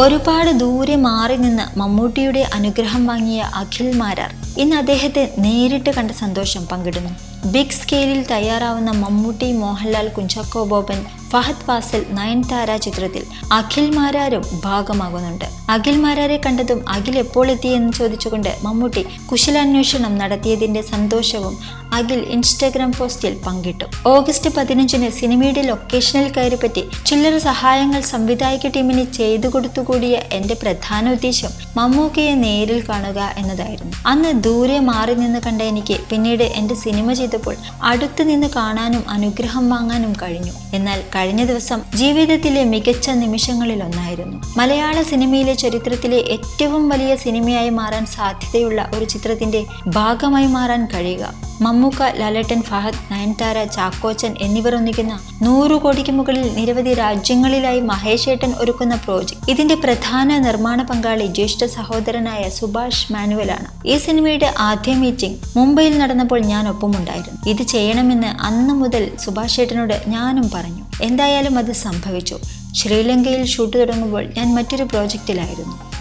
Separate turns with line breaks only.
ഒരുപാട് ദൂരെ മാറി നിന്ന് മമ്മൂട്ടിയുടെ അനുഗ്രഹം വാങ്ങിയ അഖിൽ മാരാർ ഇന്ന് അദ്ദേഹത്തെ നേരിട്ട് കണ്ട സന്തോഷം പങ്കിടുന്നു. ബിഗ് സ്കെയിലിൽ തയ്യാറാവുന്ന മമ്മൂട്ടി മോഹൻലാൽ കുഞ്ചാക്കോ ബോബൻ ഫഹദ് ഫാസിൽ നയൻതാര ചിത്രത്തിൽ അഖിൽ മാരാരും ഭാഗമാകുന്നുണ്ട്. അഖിൽ മാരാരെ കണ്ടതും അഖിൽ എപ്പോൾ എത്തിയെന്ന് ചോദിച്ചുകൊണ്ട് മമ്മൂട്ടി കുശലാന്വേഷണം നടത്തിയതിന്റെ സന്തോഷവും അഖിൽ ഇൻസ്റ്റഗ്രാം പോസ്റ്റിൽ പങ്കിട്ടു. ഓഗസ്റ്റ് പതിനഞ്ചിന് സിനിമയുടെ ലൊക്കേഷനിൽ കയറിപ്പറ്റി ചില്ലറ സഹായങ്ങൾ സംവിധായക ടീമിന് ചെയ്തു കൊടുത്തുകൂടിയ എന്റെ പ്രധാന ഉദ്ദേശം മമ്മൂക്കയെ നേരിൽ കാണുക എന്നതായിരുന്നു. അന്ന് ദൂരെ മാറി നിന്ന് കണ്ട എനിക്ക് പിന്നീട് എന്റെ സിനിമ ചെയ്തപ്പോൾ അടുത്തു നിന്ന് കാണാനും അനുഗ്രഹം വാങ്ങാനും കഴിഞ്ഞു. എന്നാൽ കഴിഞ്ഞ ദിവസം ജീവിതത്തിലെ മികച്ച നിമിഷങ്ങളിൽ ഒന്നായിരുന്നു. മലയാള സിനിമയിലെ ചരിത്രത്തിലെ ഏറ്റവും വലിയ സിനിമയായി മാറാൻ സാധ്യതയുള്ള ഒരു ചിത്രത്തിന്റെ ഭാഗമായി മാറാൻ കഴിയുക. മമ്മൂക്ക ലാലട്ടൻ ഫഹദ് നയൻതാര ചാക്കോച്ചൻ എന്നിവർ ഒന്നിക്കുന്ന നൂറു കോടിക്ക് മുകളിൽ നിരവധി രാജ്യങ്ങളിലായി മഹേഷ് ഏട്ടൻ ഒരുക്കുന്ന പ്രോജക്ട്. ഇതിന്റെ പ്രധാന നിർമ്മാണ പങ്കാളി ജ്യേഷ്ഠ സഹോദരനായ സുഭാഷ് മാനുവലാണ്. ഈ സിനിമയുടെ ആദ്യ മീറ്റിംഗ് മുംബൈയിൽ നടന്നപ്പോൾ ഞാൻ ഒപ്പമുണ്ടായിരുന്നു. ഇത് ചെയ്യണമെന്ന് അന്ന് മുതൽ സുഭാഷ് ഏട്ടനോട് ഞാനും പറഞ്ഞു. എന്തായാലും അത് സംഭവിച്ചു. ശ്രീലങ്കയിൽ ഷൂട്ട് തുടങ്ങുമ്പോൾ ഞാൻ മറ്റൊരു പ്രോജക്റ്റിലായിരുന്നു.